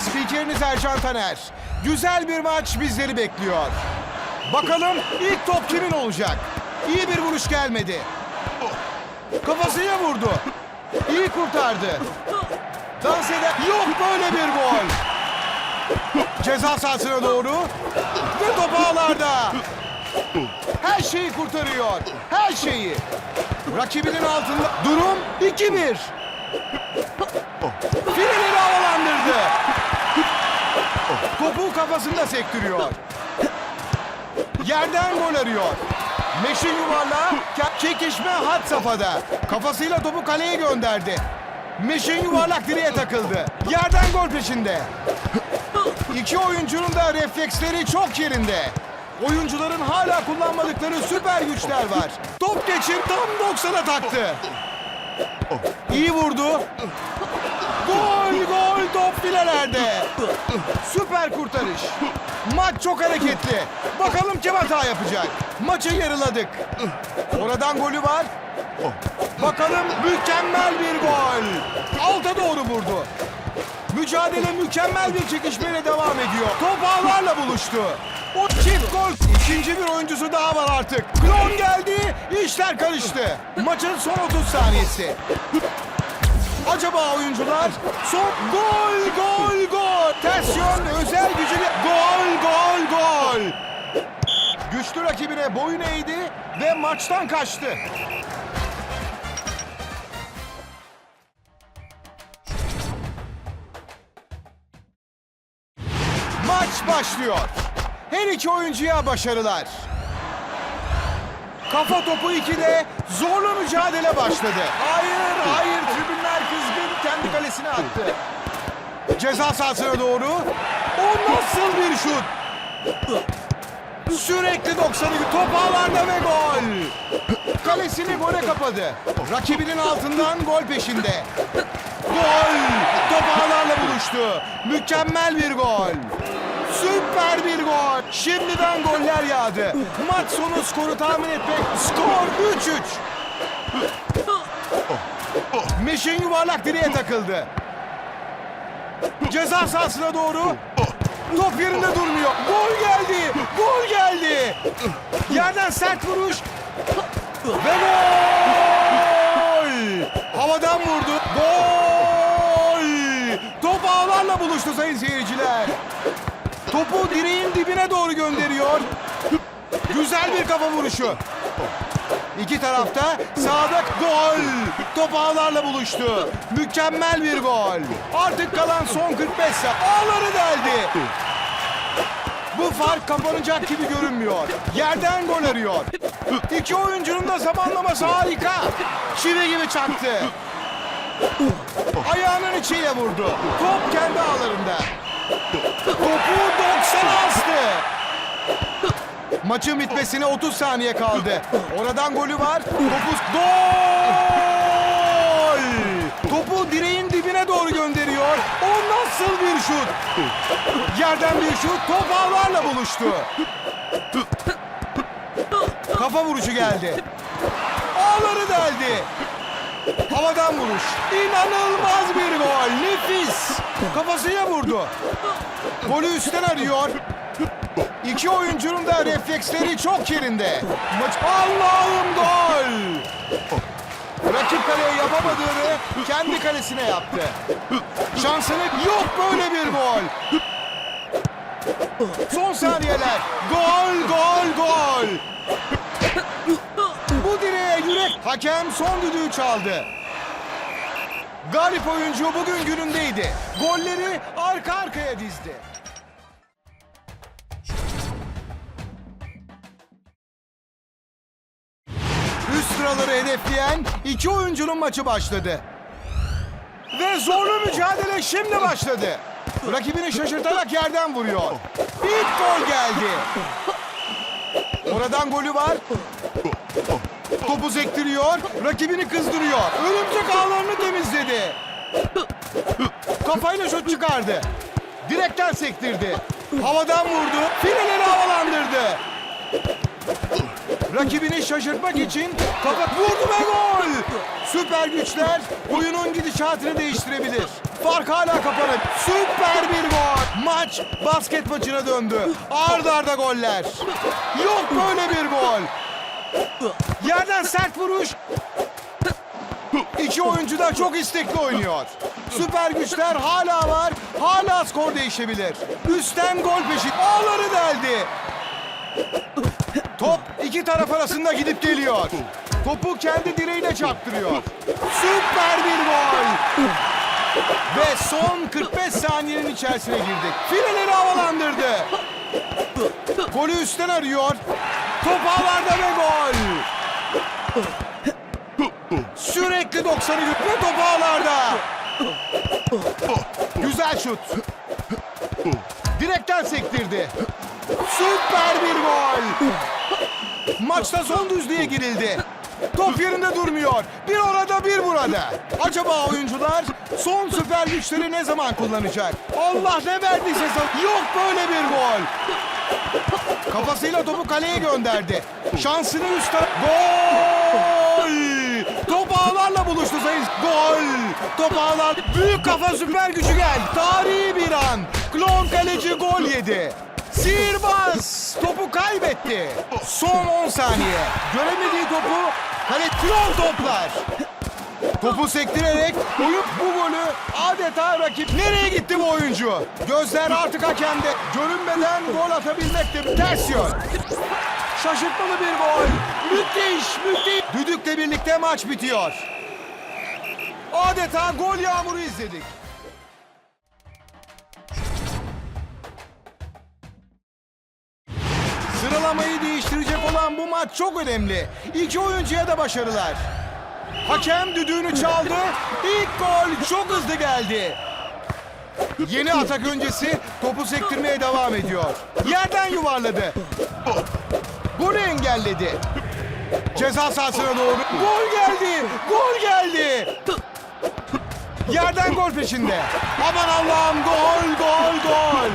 spikeriniz Ercan Taner. Güzel bir maç bizleri bekliyor. Bakalım ilk top kimin olacak? İyi bir vuruş gelmedi. Kafasına vurdu. İyi kurtardı. Dans eder. Yok böyle bir gol. Ceza sahasına doğru. Ve top ağlarda. Her şeyi kurtarıyor. Her şeyi. Rakibinin altında. Durum 2-1. Topu kafasında sektiriyor. Yerden gol arıyor. Meşin yuvarlağı çekişme hat safhada. Kafasıyla topu kaleye gönderdi. Meşin yuvarlak direğe takıldı. Yerden gol peşinde. İki oyuncunun da refleksleri çok yerinde. Oyuncuların hala kullanmadıkları süper güçler var. Top geçin tam 90'a taktı. İyi vurdu. Gol gol top filelerde. Süper kurtarış. Maç çok hareketli. Bakalım kim hata yapacak. Maçı yarıladık. Oradan golü var. Bakalım mükemmel bir gol. Alta doğru vurdu. Mücadele mükemmel bir çekişmeyle devam ediyor. Top ağlarla buluştu. O çift gol. İkinci bir oyuncusu daha var artık. Klon geldi. İşler karıştı. Maçın son 30 saniyesi. Acaba oyuncular son gol gol gol. Ters yön özel gücüyle gol gol gol. Güçlü rakibine boyun eğdi ve maçtan kaçtı. Maç başlıyor. Her iki oyuncuya başarılar. Kafa topu 2'de zorlu mücadele başladı. Hayır, hayır. Tribünler kızgın kendi kalesine attı. Ceza sahasına doğru. O nasıl bir şut? Sürekli 90'ı top ağlarda ve gol. Kalesini gole kapadı. Rakibinin altından gol peşinde. Gol! Top ağlarla buluştu. Mükemmel bir gol. Süper bir gol. Şimdiden goller yağdı. Maç sonu skoru tahmin etmek. Skor 3-3. Meşin yuvarlak direğe takıldı. Ceza sahasına doğru. Top yerinde durmuyor. Gol geldi. Gol geldi. Yerden sert vuruş. Ve gol! Havadan vurdu. Gol! Top ağlarla buluştu sayın seyirciler. Topu direğin dibine doğru gönderiyor. Güzel bir kafa vuruşu. İki tarafta sağda gol. Top ağlarla buluştu. Mükemmel bir gol. Artık kalan son 45 saniye. Ağları deldi. Bu fark kapanacak gibi görünmüyor. Yerden gol arıyor. İki oyuncunun da zamanlaması harika. Çivi gibi çaktı. Ayağının içiyle vurdu. Top kendi ağlarında. Topu 90'a astı. Maçın bitmesine 30 saniye kaldı. Oradan golü var. Topu gol! Topu direğin dibine doğru gönderiyor. O nasıl bir şut? Yerden bir şut top ağlarla buluştu. Kafa vuruşu geldi. Ağları deldi. Havadan vuruş. İnanılmaz bir gol. Nefis. Kafasıyla vurdu. Golü üstten arıyor. İki oyuncunun da refleksleri çok yerinde. Maç Allah'ım gol. Rakip kaleye yapamadığını kendi kalesine yaptı. Şansını yok böyle bir gol. Son saniyeler. Gol, gol, gol. Bu direğe yürek. Hakem son düdüğü çaldı. Galip oyuncu bugün günündeydi. Golleri arka arkaya dizdi. Sıraları hedefleyen iki oyuncunun maçı başladı. Ve zorlu mücadele şimdi başladı. Rakibini şaşırtarak yerden vuruyor. İlk gol geldi. Oradan golü var. Topu sektiriyor. Rakibini kızdırıyor. Örümcek ağlarını temizledi. Kafayla şut çıkardı. Direkten sektirdi. Havadan vurdu. Fileleri havalandırdı. Rakibini şaşırtmak için kafa vurdu ve gol. Süper güçler oyunun gidişatını değiştirebilir. Fark hala kapanık. Süper bir gol. Maç basket maçına döndü. Arda arda goller. Yok böyle bir gol. Yerden sert vuruş. İki oyuncu da çok istekli oynuyor. Süper güçler hala var. Hala skor değişebilir. Üstten gol peşin. Ağları deldi. İki taraf arasında gidip geliyor. Topu kendi direğine çarptırıyor. Süper bir gol. Ve son 45 saniyenin içerisine girdik. Fileleri havalandırdı. Golü üstten arıyor. Top ağlarda ve gol. Sürekli 90'ı ve top ağlarda. Güzel şut. Direkten sektirdi. Süper bir gol. Maçta son düzlüğe girildi. Top yerinde durmuyor. Bir orada bir burada. Acaba oyuncular son süper güçleri ne zaman kullanacak? Allah ne verdiyse Yok böyle bir gol. Kafasıyla topu kaleye gönderdi. Şansını üst Gol! Top ağlarla buluştu sayın. Gol! Top ağlar. Büyük kafa süper gücü geldi. Tarihi bir an. Klon kaleci gol yedi. Sihirbaz topu kaybetti. Son 10 saniye. Göremediği topu kale klon toplar. Topu sektirerek oyun bu golü adeta rakip. Nereye gitti bu oyuncu? Gözler artık hakemde. Görünmeden gol atabilmekte ters yön. Şaşırtmalı bir gol. Müthiş, müthiş. Düdükle birlikte maç bitiyor. Adeta gol yağmuru izledik. Olan bu maç çok önemli. İki oyuncuya da başarılar. Hakem düdüğünü çaldı. İlk gol çok hızlı geldi. Yeni atak öncesi topu sektirmeye devam ediyor. Yerden yuvarladı. Golü engelledi. Ceza sahasına doğru. Gol geldi. Gol geldi. Yerden gol peşinde. Aman Allah'ım gol gol gol.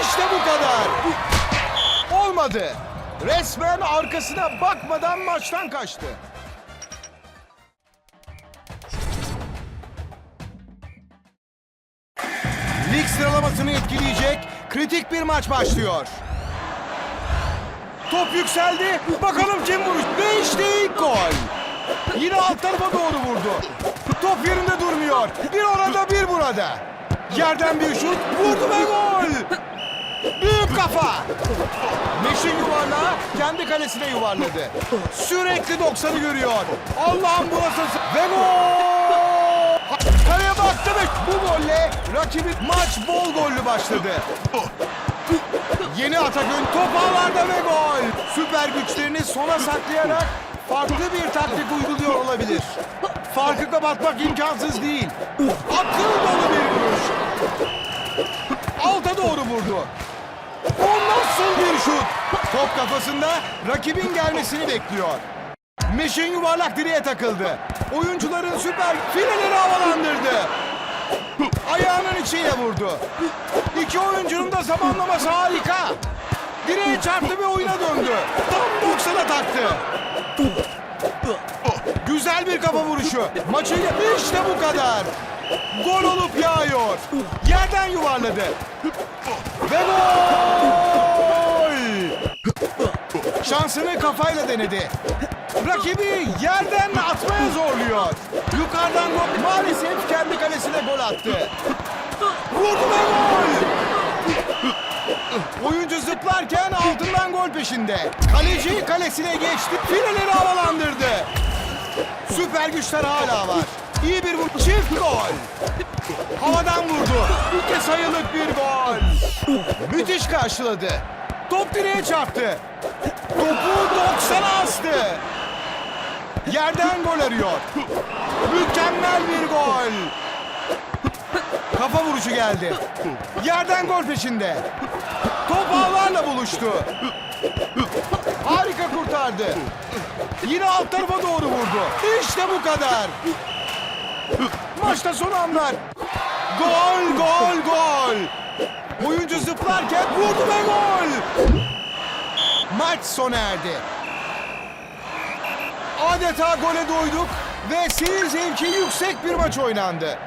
İşte bu kadar. Olmadı. Resmen arkasına bakmadan maçtan kaçtı. Lig sıralamasını etkileyecek kritik bir maç başlıyor. Top yükseldi. Bakalım kim vuruş. Ve ilk gol. Yine alt tarafa doğru vurdu. Top yerinde durmuyor. Bir orada bir burada. Yerden bir şut. Vurdu ve gol. Kafa. Meşin yuvarlağı kendi kalesine yuvarladı. Sürekli 90'ı görüyor. Allah'ım burası ve gol. Kaleye baktı ve bu golle rakibi maç bol gollü başladı. Yeni atak ön top ağlarda ve gol. Süper güçlerini sona saklayarak farklı bir taktik uyguluyor olabilir. Farkı kapatmak imkansız değil. Akıl dolu bir vuruş. Alta doğru vurdu. O nasıl bir şut? Top kafasında rakibin gelmesini bekliyor. Meşin yuvarlak direğe takıldı. Oyuncuların süper fileleri havalandırdı. Ayağının içiyle vurdu. İki oyuncunun da zamanlaması harika. Direğe çarptı ve oyuna döndü. Tam 90'a taktı. Güzel bir kafa vuruşu. Maçı işte bu kadar. Gol olup yağıyor. Yerden yuvarladı. Ve gol! Şansını kafayla denedi. Rakibi yerden atmaya zorluyor. Yukarıdan gol. Maalesef kendi kalesine gol attı. Vurdu ve gol! Oyuncu zıplarken altından gol peşinde. Kaleci kalesine geçti. Fileleri havalandırdı. Süper güçler hala var. İyi bir vur. Çift gol. Havadan vurdu. İki sayılık bir gol. Müthiş karşıladı. Top direğe çarptı. Topu 90'a astı. Yerden gol arıyor. Mükemmel bir gol. Kafa vuruşu geldi. Yerden gol peşinde. Top ağlarla buluştu. Harika kurtardı. Yine alt tarafa doğru vurdu. İşte bu kadar. Maçta son anlar. Gol, gol, gol. Oyuncu zıplarken vurdu ve gol. Maç sona erdi. Adeta gole doyduk Ve seyir zevki yüksek bir maç oynandı.